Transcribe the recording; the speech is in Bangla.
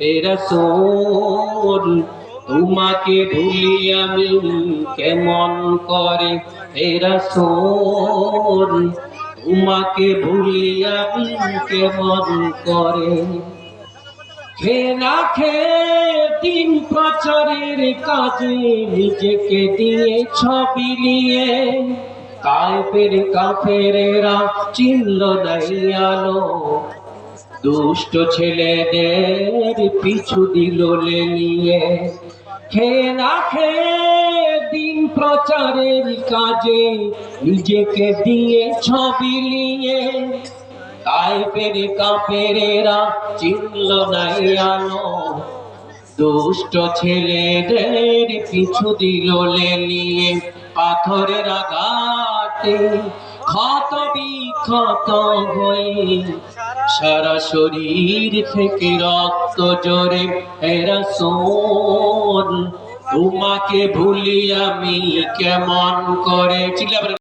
এরা সোল তোমাকে ভুলি আমি কেমন করে? এরা সোল তোমাকে ভুলি আমি কেমন করে? খে না খে দিন প্রচারের কাজে নিজেকে দিয়ে ছবি নিয়ে কাফের কাফেরেরা চিনল নাই আলো দুষ্ট ছেলেদের পিছু দিল নিয়ে খে না খে দিন প্রচারের কাজে নিজেকে দিয়ে ছবি নিয়ে। তাই পেরে কাপেরেরা চিনল নাই আলো। দুষ্ট ছেলেদের পিছু দিল নিয়ে পাথরের আঘাতে ক্ষত বিক্ষত হয়ে সারা শরীর থেকে রক্ত জোরে এরা তোমাকে ভুলি আমি কেমন করে